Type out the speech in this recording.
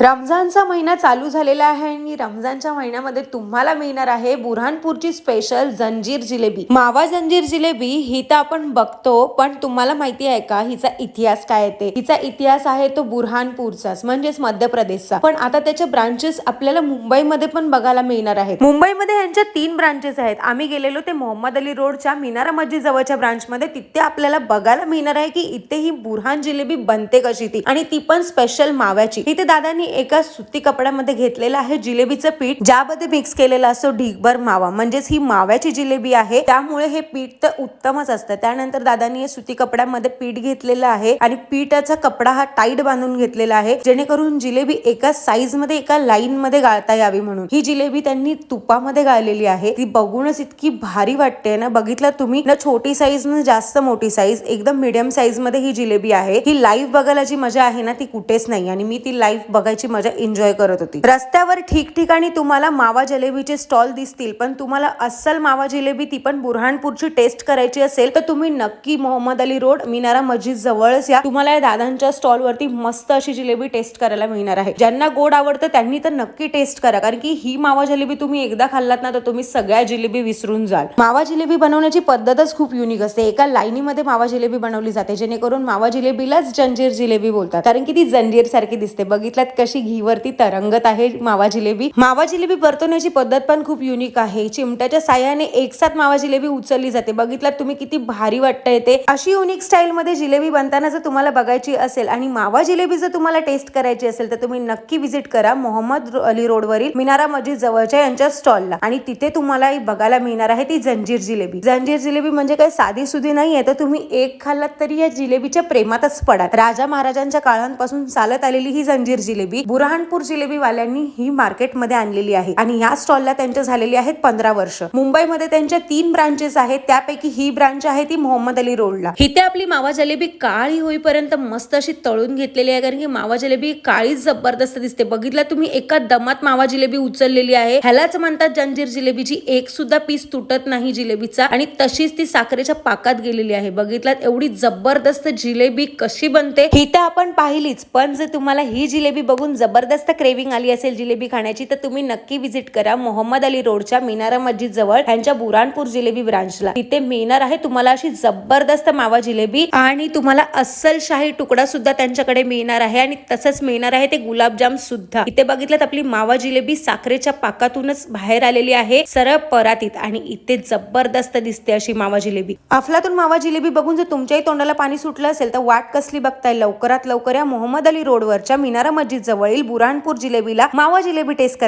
रमजानचा महिना चालू झालेला आहे आणि रमजानच्या महिन्यामध्ये तुम्हाला मिळणार आहे बुरहानपूरची स्पेशल जंजीर जिलेबी. मावा जंजीर जिलेबी ही तर आपण बघतो पण तुम्हाला माहिती आहे का हिचा इतिहास काय येते हिचा इतिहास आहे तो बुरहानपूरचाच म्हणजेच मध्य प्रदेशचा पण आता त्याचे ब्रांचेस आपल्याला मुंबईमध्ये पण बघायला मिळणार आहेत. मुंबईमध्ये यांच्या तीन ब्रांचेस आहेत. आम्ही गेलेलो ते मोहम्मद अली रोडच्या मिनारा मस्जिद जवळच्या ब्रांचमध्ये तिथे आपल्याला बघायला मिळणार आहे की इथे ही बुरहान जिलेबी बनते कशी ती? आणि ती पण स्पेशल माव्याची. इथे दादांनी एका सुती कपड्यामध्ये घेतलेलं आहे जिलेबीचं पीठ. ज्यामध्ये मिक्स केलेला असतो ढीकभर मावा. म्हणजेच ही माव्याची जिलेबी आहे. त्यामुळे हे पीठ तर उत्तमच असतं. त्यानंतर दादांनी हे सुती कपड्यामध्ये पीठ घेतलेलं आहे आणि पीठाचा कपडा हा टाईट बांधून घेतलेला आहे. जेणेकरून जिलेबी एका साईजमध्ये एका लाईन मध्ये गाळता यावी म्हणून. ही जिलेबी त्यांनी तुपामध्ये गाळलेली आहे. ती बघूनच इतकी भारी वाटते ना. बघितलं तुम्ही? ना छोटी साईज ना जास्त मोठी साईज एकदम मिडियम साईजमध्ये ही जिलेबी आहे. ही लाईव्ह बघायला जी मजा आहे ना ती कुठेच नाही. आणि मी ती लाईव्ह बघायची मजा एन्जॉय करत होती. रस्त्यावर ठिकठिकाणी तुम्हाला मावा जलेबीचे स्टॉल दिसतील पण तुम्हाला अस्सल मावा जिलेबी ती पण बुरहानपूरची टेस्ट करायची असेल तर तुम्ही नक्की मोहम्मद अली रोड मिनारा मस्जिद जवळच या. तुम्हाला या दादांच्या स्टॉल वरती मस्त अशी जिलेबी टेस्ट करायला मिळणार आहे. ज्यांना गोड आवडतं त्यांनी तर नक्की टेस्ट करा कारण की ही मावा जिलेबी तुम्ही एकदा खाल्लात ना तर तुम्ही सगळ्या जिलेबी विसरून जाल. मावा जिलेबी बनवण्याची पद्धतच खूप युनिक असते. एका लाईनीमध्ये मावा जिलेबी बनवली जाते जेणेकरून मावा जिलेबीलाच जंजीर जिलेबी बोलतात कारण की ती जंजीर सारखी दिसते. बघितल्यात अशी घीवरती तरंगत आहे मावा जिलेबी. मावा जिलेबी परतवण्याची पद्धत पण खूप युनिक आहे. चिमट्याच्या साह्याने एकसाथ मावा जिलेबी उचलली जाते. बघितल्यात तुम्ही किती भारी वाटतंय ते. अशी युनिक स्टाईल मध्ये जिलेबी बनताना जर तुम्हाला बघायची असेल आणि मावा जिलेबी जर तुम्हाला टेस्ट करायची असेल तर तुम्ही नक्की व्हिजिट करा मोहम्मद अली रोडवरील मिनारा मस्जिद जवळच्या यांच्या स्टॉलला आणि तिथे तुम्हाला बघायला मिळणार आहे ती जंजीर जिलेबी. जंजीर जिलेबी म्हणजे काही साधी सुधी नाहीये तर तुम्ही एक खाल्लात तरी या जिलेबीच्या प्रेमातच पडात राजा महाराजांच्या काळांपासून चालत आलेली ही जंजीर जिलेबी बुरहानपूर जिलेबीवाल्यांनी ही मार्केटमध्ये आणलेली आहे. आणि या स्टॉलला त्यांच्या झालेली आहेत पंधरा वर्ष. मुंबईमध्ये त्यांच्या तीन ब्रांचेस आहेत. त्यापैकी ही ब्रांच आहे ती मोहम्मद अली रोडला. इथे आपली मावा जलेबी काळी होईपर्यंत मस्त अशी तळून घेतलेली आहे. कारण की मावा जलेबी काळीच जबरदस्त दिसते. बघितलं तुम्ही एका दमात मावा जिलेबी उचललेली आहे. ह्यालाच म्हणतात जंजीर जिलेबीची एक सुद्धा पीस तुटत नाही जिलेबीचा. आणि तशीच ती साखरेच्या पाकात गेलेली आहे. बघितलात एवढी जबरदस्त जिलेबी कशी बनते? ही तर आपण पाहिलीच. पण जर तुम्हाला ही जिलेबी बघून जबरदस्त क्रेविंग आली असेल जिलेबी खाण्याची तर तुम्ही नक्की व्हिजिट करा मोहम्मद अली रोडच्या मिनारा मस्जिद जवळ त्यांच्या बुरानपूर जिलेबी ब्रांचला तिथे मिळणार आहे तुम्हाला अशी जबरदस्त मावा जिलेबी आणि तुम्हाला अस्सल शाही तुकडा सुद्धा त्यांच्याकडे मिळणार आहे आणि तसंच मिळणार आहे ते गुलाबजाम सुद्धा. इथे बघितलं आपली मावा जिलेबी साखरेच्या पाकातूनच बाहेर आलेली आहे सरळ परातीत आणि इथे जबरदस्त दिसते अशी मावा जिलेबी. अफलातून मावा जिलेबी बघून जर तुमच्याही तोंडाला पाणी सुटलं असेल तर वाट कसली बघताय? लवकरात लवकर या मोहम्मद अली रोडवरच्या मिनारा मस्जिद जवळील बुरानपूर जिलेबीला मावा जिलेबी टेस्ट करण्यात